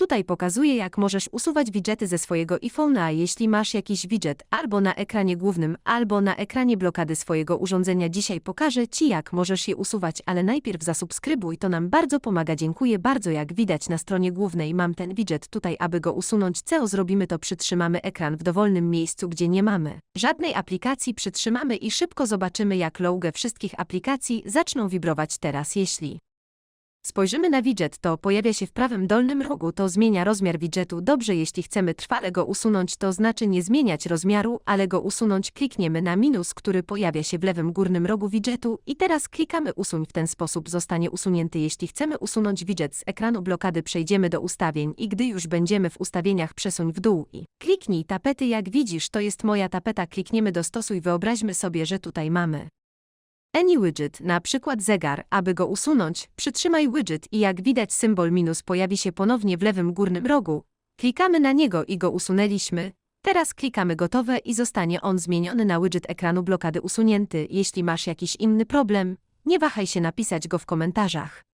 Tutaj pokazuje jak możesz usuwać widgety ze swojego iPhone'a, jeśli masz jakiś widget albo na ekranie głównym, albo na ekranie blokady swojego urządzenia. Dzisiaj pokażę Ci jak możesz je usuwać, ale najpierw zasubskrybuj, to nam bardzo pomaga. Dziękuję bardzo, jak widać na stronie głównej mam ten widget tutaj, aby go usunąć. Co zrobimy to przytrzymamy ekran w dowolnym miejscu, gdzie nie mamy żadnej aplikacji, przytrzymamy i szybko zobaczymy jak logo wszystkich aplikacji zaczną wibrować teraz, jeśli Spojrzymy na widget, to pojawia się w prawym dolnym rogu, to zmienia rozmiar widgetu. Dobrze, jeśli chcemy trwale go usunąć, to znaczy nie zmieniać rozmiaru, ale go usunąć. Klikniemy na minus, który pojawia się w lewym górnym rogu widgetu i teraz klikamy usuń. W ten sposób zostanie usunięty. Jeśli chcemy usunąć widget z ekranu blokady, przejdziemy do ustawień i gdy już będziemy w ustawieniach, przesuń w dół i kliknij tapety. Jak widzisz, to jest moja tapeta. Klikniemy dostosuj. Wyobraźmy sobie, że tutaj mamy Any widget, na przykład zegar, aby go usunąć, przytrzymaj widget i jak widać symbol minus pojawi się ponownie w lewym górnym rogu. Klikamy na niego i go usunęliśmy. Teraz klikamy gotowe i zostanie on zmieniony na widget ekranu blokady usunięty. Jeśli masz jakiś inny problem, nie wahaj się napisać go w komentarzach.